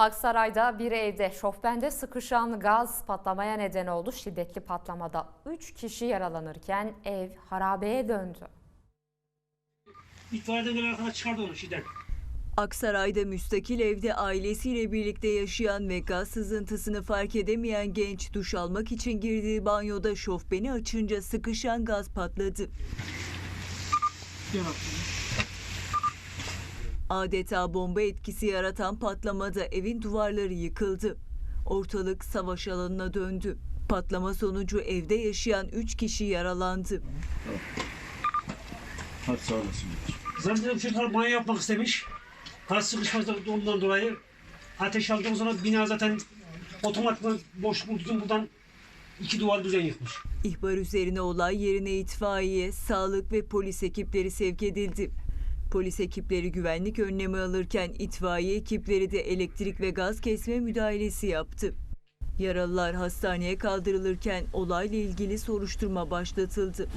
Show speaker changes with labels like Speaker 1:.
Speaker 1: Aksaray'da bir evde şofbende sıkışan gaz patlamaya neden oldu. Şiddetli patlamada 3 kişi yaralanırken ev harabeye döndü.
Speaker 2: İtfaiyeden gelen arkadaş çıkardı onu şeyden.
Speaker 3: Aksaray'da müstakil evde ailesiyle birlikte yaşayan ve gaz sızıntısını fark edemeyen genç duş almak için girdiği banyoda şofbeni açınca sıkışan gaz patladı.
Speaker 2: Bak.
Speaker 3: Adeta bomba etkisi yaratan patlamada evin duvarları yıkıldı. Ortalık savaş alanına döndü. Patlama sonucu evde yaşayan 3 kişi yaralandı.
Speaker 4: Hadi sağ olasın.
Speaker 2: Zannediyorum çocuklar banyo yapmak istemiş. Gaz sıkışması ondan dolayı ateş aldığı zaman bina zaten otomatikman boş bulduğun buradan iki duvar düzen yıkmış.
Speaker 3: İhbar üzerine olay yerine itfaiye, sağlık ve polis ekipleri sevk edildi. Polis ekipleri güvenlik önlemi alırken itfaiye ekipleri de elektrik ve gaz kesme müdahalesi yaptı. Yaralılar hastaneye kaldırılırken olayla ilgili soruşturma başlatıldı.